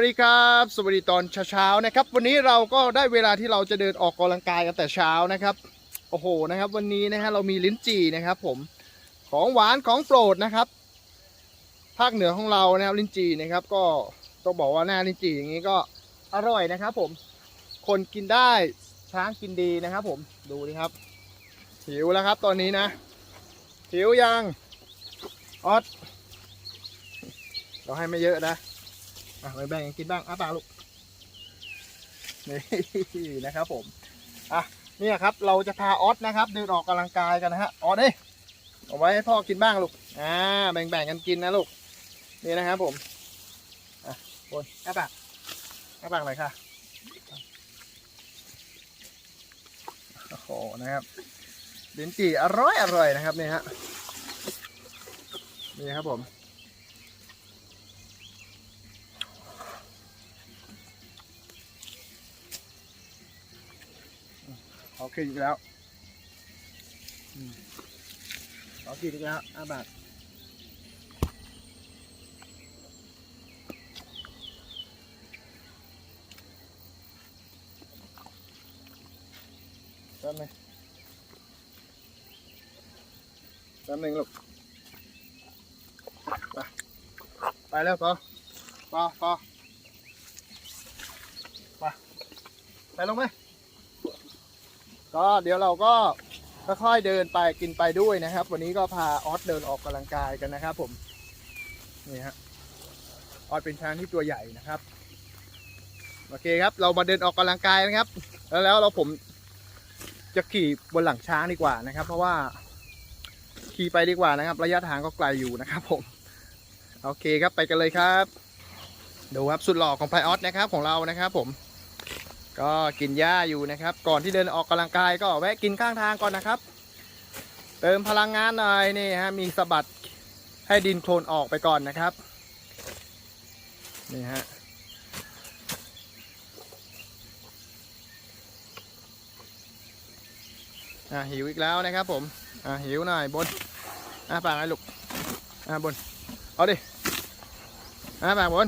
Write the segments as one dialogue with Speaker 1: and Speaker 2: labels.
Speaker 1: วัสดีครับ สวัสดีตอนเช้าๆนะครับ วันนี้เราก็ได้เวลาที่เราจะเดินออกกำลังกายกันแต่เช้านะครับ โอ้โหนะครับ วันนี้นะฮะเรามีลิ้นจี่นะครับ ผมของหวานของโปรดนะครับ ภาคเหนือของเรานะครับลิ้นจี่นะครับ ก็ต้องบอกว่าหน้าลิ้นจี่อย่างนี้ก็อร่อยนะครับ ผมคนกินได้ช้างกินดีนะครับ ผมดูดิครับ หิวแล้วครับ ตอนนี้นะ หิวยังออสเราให้ไม่เยอะนะ อะไปแบ่งกันกินบ้างอ้าปากลูกนี่นะครับผมอะเนี่ยครับ เราจะพาออสนะครับ เดินออกกำลังกายกันนะฮะออสเอ้ยเอาไว้ให้พ่อกินบ้างลูกอ่าแบ่งๆกันกินนะลูกนี่นะครับผมอะบนอ้าปากอ้าปากหน่อยค่ะโอ้โหนะครับลิ้นจี่อร่อยอร่อยนะครับนี่ฮะนี่ครับผม ขอกินอีกแล้วอืมขอกินอีกแล้วอาบาทแป๊บนึงแป๊บนึงลูก ไป ไปแล้วปอปอปอไป ไปลงไหม ก็เดี๋ยวเราก็ค่อยๆเดินไปกินไปด้วยนะครับ วันนี้ก็พาออสเดินออกกำลังกายกันนะครับ ผมนี่ฮะออสเป็นช้างที่ตัวใหญ่นะครับโอเคครับ เรามาเดินออกกำลังกายนะครับ แล้วแล้วเราผมจะขี่บนหลังช้างดีกว่านะครับ เพราะว่าขี่ไปดีกว่านะครับ ระยะทางก็ไกลอยู่นะครับ ผมโอเคครับไปกันเลยครับดูครับสุดหล่อของไพออสนะครับของเรานะครับ ผม ก็กินหญ้าอยู่นะครับ ก่อนที่เดินออกกำลังกายก็แวะกินข้างทางก่อนนะครับ เติมพลังงานหน่อยนี่ฮะมีสะบัดให้ดินโคลนออกไปก่อนนะครับนี่ฮะอะหิวอีกแล้วนะครับผมอะหิวหน่อยบนอะปากไอ้ลูกอะบนเอาดิอะปากบน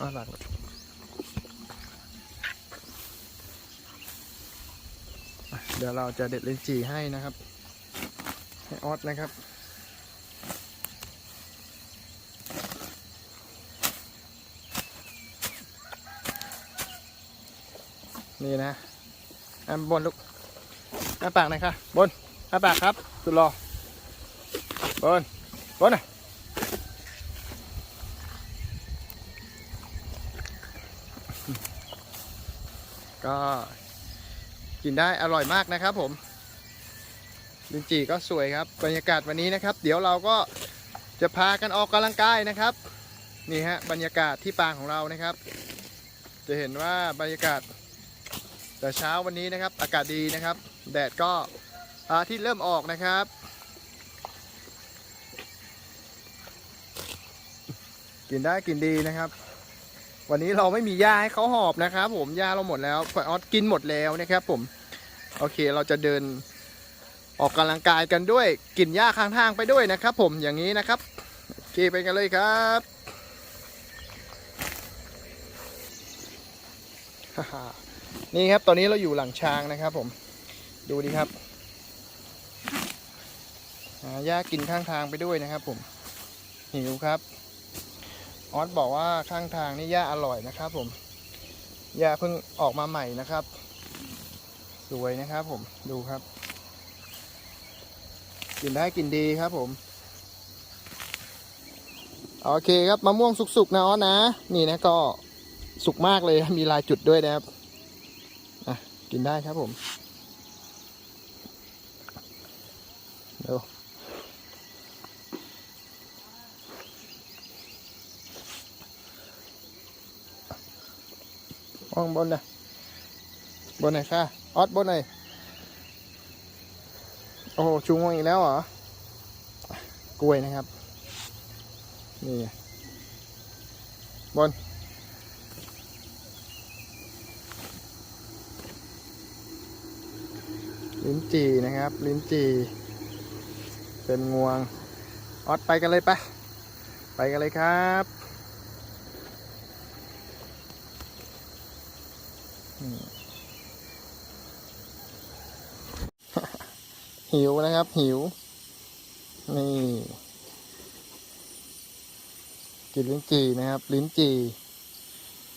Speaker 1: อะปากลูก เดี๋ยวเราจะเด็ดลิ้นจี่ให้นะครับ ให้ออสนะครับ นี่นะอะบนลูกอ้าปากหน่อยค่ะบนอ้าปากครับสุดรอบนบนน่อยก็ กินได้อร่อยมากนะครับผมลินจีก็สวยครับบรรยากาศวันนี้นะครับ เดี๋ยวเราก็จะพากันออกกำลังกายนะครับนี่ฮะบรรยากาศที่ปางของเรานะครับ จะเห็นว่าบรรยากาศ แต่เช้าวันนี้นะครับ อากาศดีนะครับ แดดก็อาทิตย์เริ่มออกนะครับกินได้กินดีนะครับ วันนี้เราไม่มีหญ้าให้เขาหอบนะครับผมหญ้าเราหมดแล้วพออสกินหมดแล้วนะครับผม โอเคเราจะเดินออกกำลังกายกันด้วยกินหญ้าข้างทางไปด้วยนะครับ ผมอย่างนี้นะครับโอเคไปกันเลยครับนี่ครับ ตอนนี้เราอยู่หลังช้างนะครับผม ดูดิครับหาหญ้ากินข้างทางไปด้วยนะครับผม หิวครับ ออสบอกว่าข้างทางนี่หญ้าอร่อยนะครับผมหญ้าเพิ่งออกมาใหม่นะครับ สวยนะครับผมดูครับ กินได้กินดีครับผม โอเคครับมะม่วงสุกๆนะออสนะ นี่นะก็สุกมากเลยมีลายจุดด้วยนะครับอะกินได้ครับผมเดู มองบนนะบนไหนค่ะออสบนไหนโอ้โหชูงวงอีกแล้วเหรอกล้วยนะครับ นี่บนลิ้นจีนะครับ ลิ้นจีเต็มงวง ออสไปกันเลยปะไปกันเลยครับ อืม หิวนะครับ หิว นี่ กินลิ้นจี่นะครับ ลิ้นจี่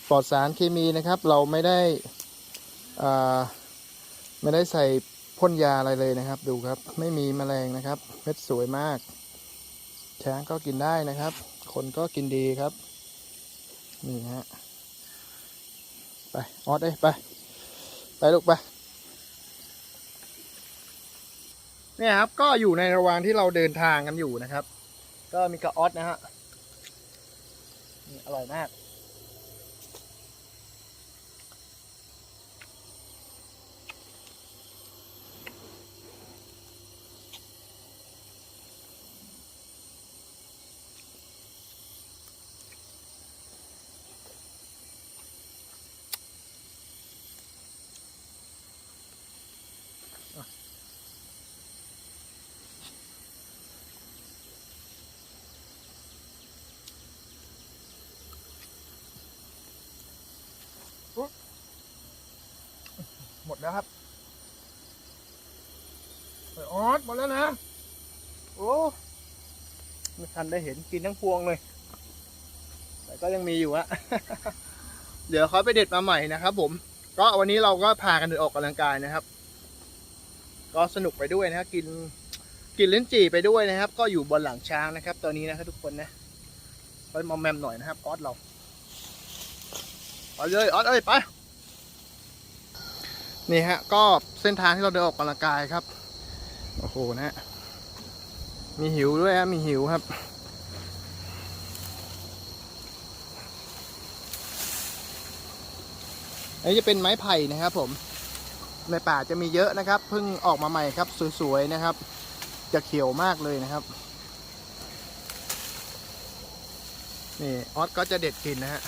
Speaker 1: ปลอดสารเคมีนะครับ เราไม่ได้อ่าไม่ได้ใส่พ่นยาอะไรเลยนะครับ ดูครับ ไม่มีแมลงนะครับ เม็ดสวยมากช้างก็กินได้นะครับ คนก็กินดีครับ นี่ฮะ ไปออดเอ้ยไป ไปลูกไปเนี่ยครับก็อยู่ในระหว่างที่เราเดินทางกันอยู่นะครับ ก็มีกระออดนะฮะนี่อร่อยมาก หมดแล้วครับเปิดออดหมดแล้วนะ โอ้ไม่ทันได้เห็นกินทั้งพวงเลย แต่ก็ยังมีอยู่อะเดี๋ยวเขาไปเด็ดมาใหม่นะครับผม ก็วันนี้เราก็พากันเดินออกกำลังกายนะครับ ก็สนุกไปด้วยนะครับกินกินลิ้นจี่ไปด้วยนะครับ ก็อยู่บนหลังช้างนะครับ ตอนนี้นะครับทุกคนนะไปมอมแมมหน่อยนะครับออสเรา ไปเลยออสเอ้ยไป นี่ฮะ ก็เส้นทางที่เราเดินออกกำลังกายครับ โอ้โหนะฮะมีหิวด้วยฮะมีหิวครับ อันนี้จะเป็นไม้ไผ่นะครับผม ในป่าจะมีเยอะนะครับ เพิ่งออกมาใหม่ครับ สวยๆนะครับ จะเขียวมากเลยนะครับ นี่ออสก็จะเด็ดกินนะฮะ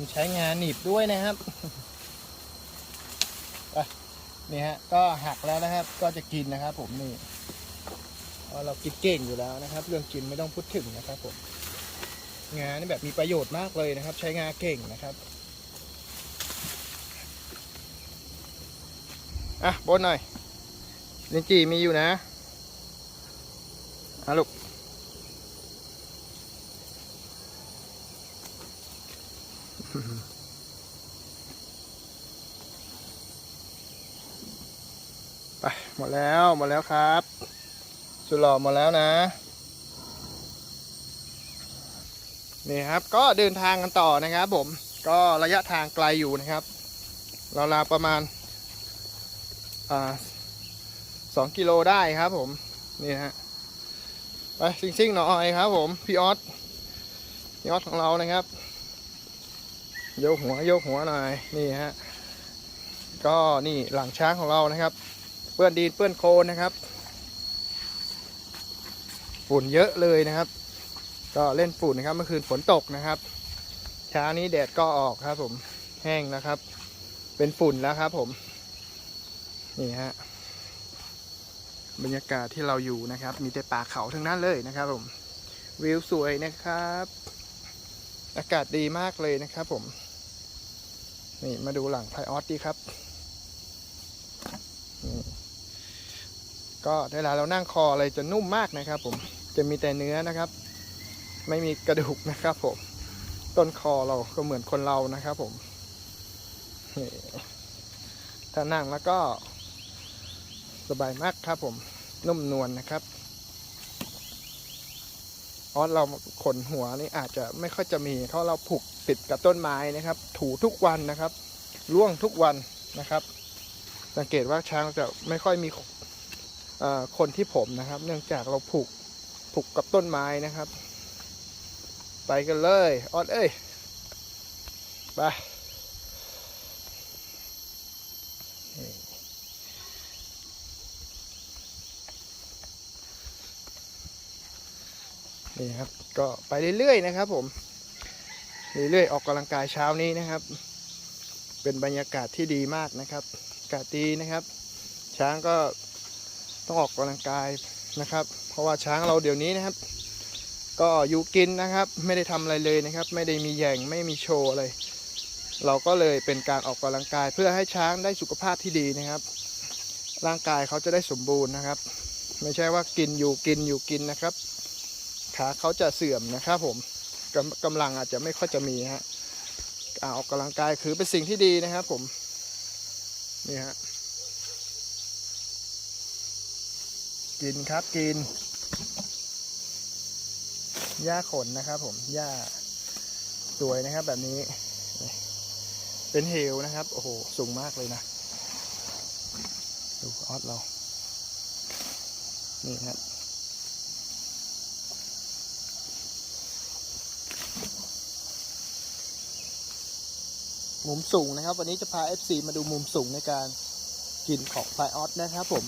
Speaker 1: มีใช้งานหนีบด้วยนะครับไปนี่ฮะก็หักแล้วนะครับ ก็จะกินนะครับ ผมนี่เพราะเรากินเก่งอยู่แล้วนะครับ เรื่องกินไม่ต้องพูดถึงนะครับ ผม งานนี่แบบมีประโยชน์มากเลยนะครับ ใช้งานเก่งนะครับอะบนหน่อยลินจีมีอยู่นะอะลูก ไปหมดแล้วหมดแล้วครับ สุดหล่อหมดแล้วนะ นี่ครับก็เดินทางกันต่อนะครับผม ก็ระยะทางไกลอยู่นะครับเราวๆประมาณสองกิโลได้ครับผม นี่ฮะไปซิ่งๆหน่อยครับผม พี่ออสพี่ออสของเรานะครับ ยกหัวโยกหัวหน่อยนี่ฮะก็นี่หลังช้างของเรานะครับ เปื้อนดินเปื้อนโคลนนะครับฝุ่นเยอะเลยนะครับ ก็เล่นฝุ่นนะครับเมื่อคืนฝนตกนะครับ เช้านี้แดดก็ออกครับ ผมแห้งนะครับ เป็นฝุ่นแล้วครับ ผมนี่ฮะบรรยากาศที่เราอยู่นะครับ มีแต่ป่าเขาทั้งนั้นเลยนะครับ ผมวิวสวยนะครับ อากาศดีมากเลยนะครับผม นี่มาดูหลังไพออสดีครับ ก็เวลาเรานั่งคออะไรจะนุ่มมากนะครับผม จะมีแต่เนื้อนะครับ ไม่มีกระดูกนะครับผม ต้นคอเราก็เหมือนคนเรานะครับผม ถ้านั่งแล้วก็สบายมากครับผม นุ่มนวลนะครับ ออสเราขนหัวนี่อาจจะไม่ค่อยจะมีเพราะเราผูกติดกับต้นไม้นะครับ ถูทุกวันนะครับล่วงทุกวันนะครับ สังเกตว่าช้างจะไม่ค่อยมีคนที่ผมนะครับ เนื่องจากเราผูกผูกกับต้นไม้นะครับ ไปกันเลยออดเอ้ยไป นี่ครับ ก็ไปเรื่อยๆนะครับ ผม เรื่อยๆออกกำลังกายเช้านี้นะครับ เป็นบรรยากาศที่ดีมากนะครับอากาศดีนะครับ ช้างก็ต้องออกกำลังกายนะครับ เพราะว่าช้างเราเดี๋ยวนี้นะครับ ก็อยู่กินนะครับ ไม่ได้ทำอะไรเลยนะครับ ไม่ได้มีแย่งไม่มีโชว์อะไร เราก็เลยเป็นการออกกำลังกาย เพื่อให้ช้างได้สุขภาพที่ดีนะครับ ร่างกายเขาจะได้สมบูรณ์นะครับ ไม่ใช่ว่ากินอยู่กินอยู่กินนะครับ ขาเขาจะเสื่อมนะครับผมกำกำลังอาจจะไม่ค่อยจะมีฮะการออกกำลังกายคือเป็นสิ่งที่ดีนะครับผมนี่ฮะกินครับกินหญ้าขนนะครับผมหญ้าสวยนะครับแบบนี้ เป็นเหวนะครับ โอ้โห สูงมากเลยนะ ดูออสเรา นี่ครับ มุมสูงนะครับ วันนี้จะพา FC มาดูมุมสูงในการกินของไฟออสนะครับผม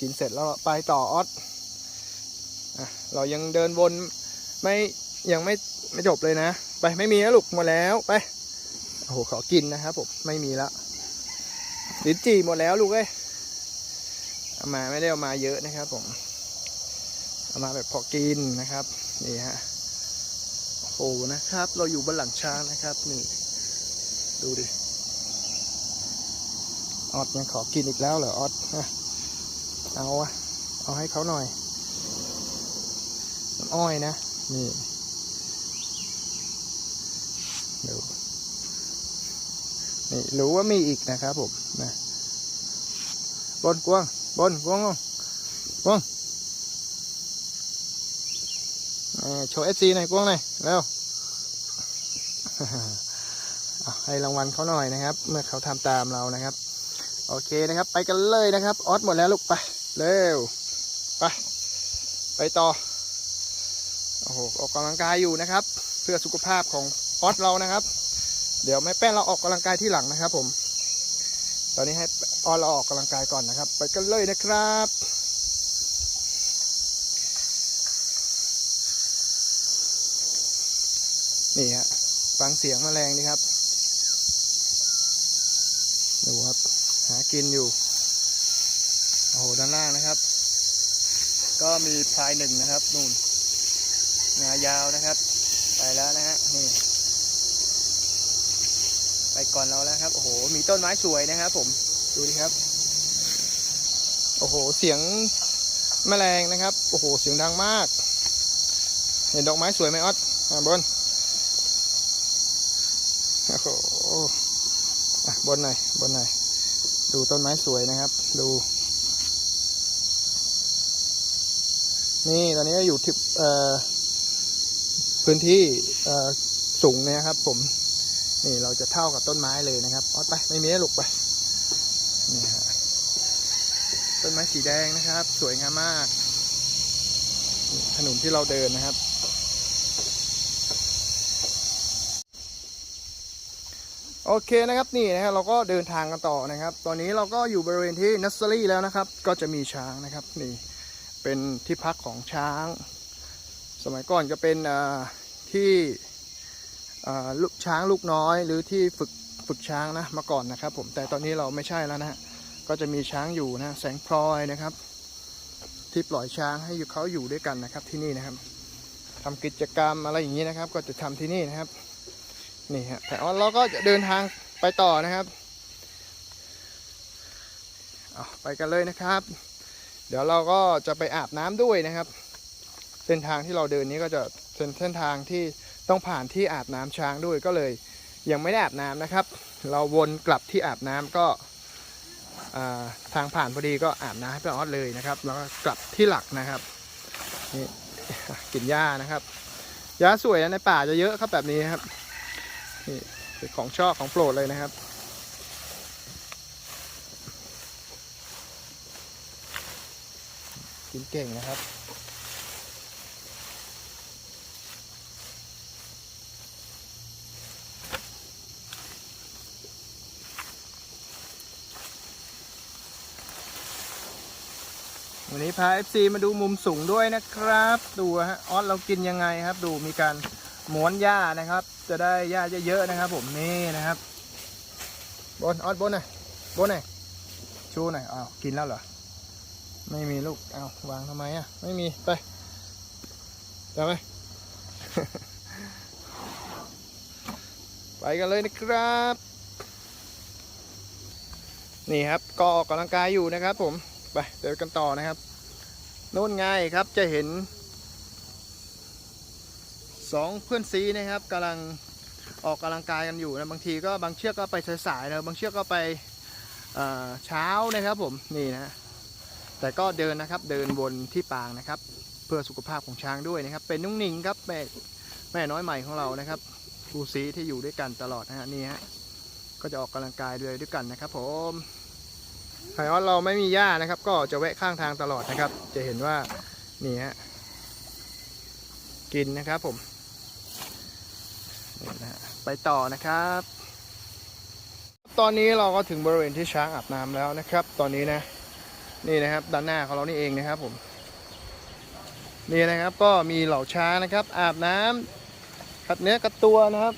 Speaker 1: กินเสร็จแล้วไปต่อออสเรายังเดินวนไม่ยังไม่ไม่จบเลยนะ ไปไม่มีแล้วลูกหมดแล้วไปโอ้โหขอกินนะครับผมไม่มีแล้วลิ้นจี่หมดแล้วลูกเอ้ยเอามาไม่ได้เอามาเยอะนะครับผม เอามาแบบพอกินนะครับนี่ฮะโอ้โหนะครับ เราอยู่บนหลังช้างนะครับนี่ดูดิออดยังขอกินอีกแล้วเหรอออดฮะเอาอะเอาให้เขาหน่อยน้ำอ้อยนะนี่ดูนี่รู้ว่ามีอีกนะครับผมนะบนกวางบนกวางกวางเอ่อ โชว์เอฟซีหน่อยกวงหน่อยเร็วให้รางวัลเขาหน่อยนะครับ เมื่อเขาทำตามเรานะครับ โอเคนะครับ ไปกันเลยนะครับ ออสหมดแล้วลูกไป เร็ว ไป ไปต่อ โอ้โห ออกกำลังกายอยู่นะครับ เพื่อสุขภาพของออสเรานะครับ เดี๋ยวแม่แป้งเราออกกำลังกายที่หลังนะครับ ผม ตอนนี้ให้ออสเราออกกำลังกายก่อนนะครับ ไปกันเลยนะครับ นี่ฮะ ฟังเสียงแมลงดีครับ ดูครับ หากินอยู่ โอ้โห ด้านล่างนะครับ ก็มีพลายหนึ่งนะครับนู่นงายาวนะครับ ไปแล้วนะฮะ นี่ ไปก่อนเราแล้วครับ โอ้โห มีต้นไม้สวยนะครับผม ดูดิครับ โอ้โห เสียงแมลงนะครับ โอ้โห เสียงดังมาก เห็นดอกไม้สวยไหมออสอะบน โอ้โหอะบนหน่อยบนหน่อยดูต้นไม้สวยนะครับ ดู นี่ตอนนี้อยู่ที่พื้นที่สูงเนี่ยครับ ผม นี่เราจะเท่ากับต้นไม้เลยนะครับออดไปไม่มีให้ลูกไปนี่ฮะต้นไม้สีแดงนะครับ สวยงามมาก ถนนที่เราเดินนะครับ โอเคนะครับนี่นะฮะเราก็เดินทางกันต่อนะครับ ตอนนี้เราก็อยู่บริเวณที่นัสเซอรี่แล้วนะครับ ก็จะมีช้างนะครับนี่เป็นที่พักของช้าง สมัยก่อนก็เป็นที่ลูกช้างลูกน้อย หรือที่ฝึกฝึกช้างนะมาก่อนนะครับ ผมแต่ตอนนี้เราไม่ใช่แล้วนะฮะก็จะมีช้างอยู่นะแสงพลอยนะครับ ที่ปล่อยช้างให้อยู่เขาอยู่ด้วยกันนะครับที่นี่นะครับทำกิจกรรมอะไรอย่างนี้นะครับ ก็จะทำที่นี่นะครับ นี่ฮะแต่ว่าเราก็จะเดินทางไปต่อนะครับเอาไปกันเลยนะครับ เดี๋ยวเราก็จะไปอาบน้ำด้วยนะครับ เส้นทางที่เราเดินนี้ก็จะเป็นเส้นทางที่ต้องผ่านที่อาบน้ำช้างด้วยก็เลย ยังไม่ได้อาบน้ำนะครับ เราวนกลับที่อาบน้ำก็ทางผ่านพอดีก็อาบน้ำให้พี่ออสเลยนะครับ แล้วก็กลับที่หลักนะครับนี่กินหญ้านะครับหญ้าสวยในป่าจะเยอะครับแบบนี้ครับ นี่เป็นของชอบของโปรดเลยนะครับ กินเก่งนะครับวันนี้พา FC มาดูมุมสูงด้วยนะครับ ดูฮะออสเรากินยังไงครับ ดูมีการ หม้วนหญ้านะครับ จะได้หญ้าเยอะๆนะครับ ผมนี่นะครับ บนออสบนหน่อยบนหน่อยชูหน่อยอ้าวกินแล้วเหรอไม่มีลูกอ้าววางทำไมอะ ไม่มีไปไปไหมไปกันเลยนะครับ นี่ครับก็ออกกำลังกายอยู่นะครับ ผมไปเดินกันต่อนะครับโน่นไงครับจะเห็น สองเพื่อนซีนะครับกำลังออกกำลังกายกันอยู่นะบางทีก็บางเชือกก็ไปสายๆนะบางเชือกก็ไปเช้านะครับผมนี่นะแต่ก็เดินนะครับเดินวนที่ปางนะครับ เพื่อสุขภาพของช้างด้วยนะครับ เป็นนุ่งนิงครับแม่แม่น้อยใหม่ของเรานะครับครูซีที่อยู่ด้วยกันตลอดนะฮะนี่ฮะก็จะออกกำลังกายเลยด้วยกันนะครับ ผมไฮออสเราไม่มีหญ้านะครับ ก็จะแวะข้างทางตลอดนะครับ จะเห็นว่านี่ฮะกินนะครับผม ไปต่อนะครับ ตอนนี้เราก็ถึงบริเวณที่ช้างอาบน้ำแล้วนะครับ ตอนนี้นะ นี่นะครับด้านหน้าของเรานี่เองนะครับผม นี่นะครับก็มีเหล่าช้างนะครับ อาบน้ำขัดเนื้อกัดตัวนะครับ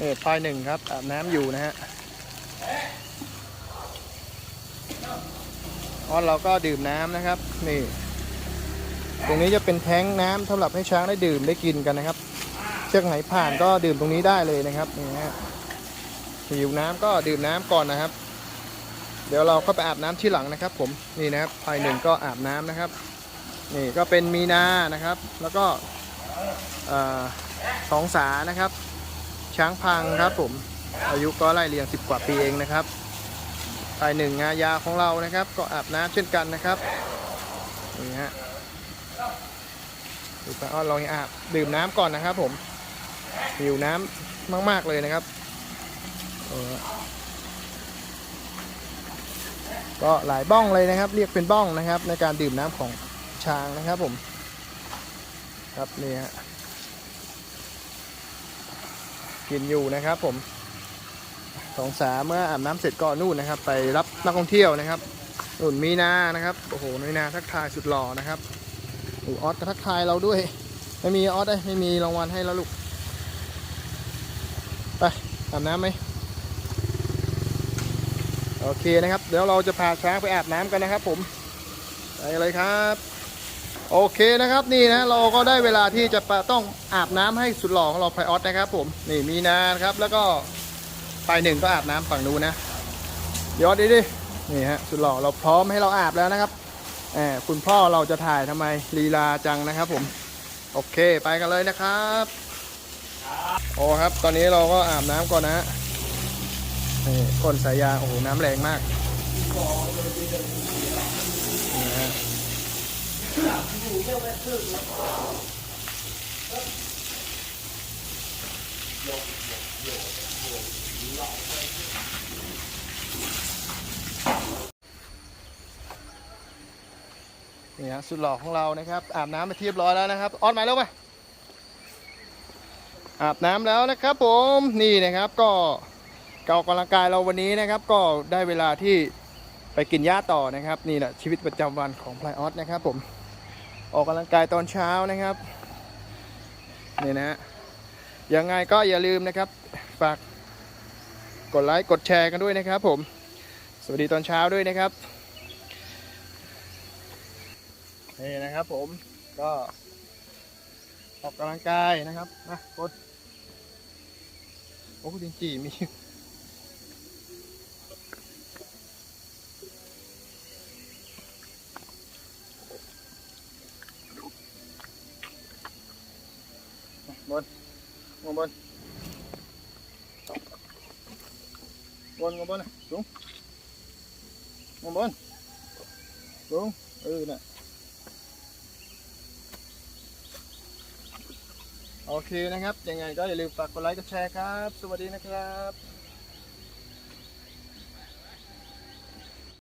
Speaker 1: นี่พายหนึ่งครับอาบน้ำอยู่นะฮะอ๋อเราก็ดื่มน้ำนะครับ นี่ ตรงนี้จะเป็นแท้งน้ำสำหรับให้ช้างได้ดื่มได้กินกันนะครับ เชือกไหนผ่านก็ดื่มตรงนี้ได้เลยนะครับนี่ฮะหิวน้ำก็ดื่มน้ำก่อนนะครับ เดี๋ยวเราเข้าไปอาบน้ำที่หลังนะครับ ผมนี่นะครับภายหนึ่งก็อาบน้ำนะครับ นี่ก็เป็นมีนานะครับ แล้วก็สองสานะครับ ช้างพังครับผมอายุก็ไล่เรียง 10 กว่าปีเองนะครับภายหนึ่งงายาของเรานะครับ ก็อาบน้ำเช่นกันนะครับนี่ฮะ ดูไปอ้อนลองอาบดื่มน้ำก่อนนะครับ ผมหิวน้ำมาก ๆ เลยนะครับก็หลายบ้องเลยนะครับ เรียกเป็นบ้องนะครับ ในการดื่มน้ำของช้างนะครับ ผม ครับนี่ฮะกินอยู่นะครับ ผมสองสามเมื่ออาบน้ำเสร็จก็นู่นนะครับ ไปรับนักท่องเที่ยวนะครับนู่นมีนานะครับโอ้โหมีนาทักทายสุดหล่อนะครับ หนูออสก็ทักทายเราด้วย ไม่มีออสเลยไม่มีรางวัลให้แล้วลูก ไปอาบน้ำไหมโอเคนะครับ เดี๋ยวเราจะพาช้างไปอาบน้ำกันนะครับผม ไปเลยครับ โอเคนะครับนี่นะเราก็ได้เวลาที่จะต้องอาบน้ำให้สุดหล่อของเราไพออสนะครับ ผมนี่มีนานครับ แล้วก็ไปหนึ่งก็อาบน้ำฝั่งนู้นนะยวดิดินี่ฮะสุดหล่อเราพร้อมให้เราอาบแล้วนะครับ คุณพ่อเราจะถ่ายทำไมลีลาจังนะครับผม โอเคไปกันเลยนะครับโอ้ครับ ตอนนี้เราก็อาบน้ำก่อนนะนี่ก้นสายยางโอ้โหน้ำแรงมากนี่ฮะ นี่ฮะสุดหล่อของเรานะครับอาบน้ำไปเทียบร้อยแล้วนะครับออนมาแล้วไปอาบน้ำแล้วนะครับผมนี่นะครับก็กาออกกำลังกายเราวันนี้นะครับ ก็ได้เวลาที่ไปกินหญ้าต่อนะครับ นี่แหละชีวิตประจำวันของพลายออสนะครับผมออกกำลังกายตอนเช้านะครับนี่นะฮะยังไงก็อย่าลืมนะครับฝากกดไลค์กดแชร์กันด้วยนะครับ ผม สวัสดีตอนเช้าด้วยนะครับ นี่นะครับผมก็ออกกำลังกายนะครับนะกดโอ้จริงจีมีบนงบนบนงบนสูงงบนสูงเออน่ะ โอเคนะครับ ยังไงก็อย่าลืมฝากกดไลค์กดแชร์ครับ สวัสดีนะครับ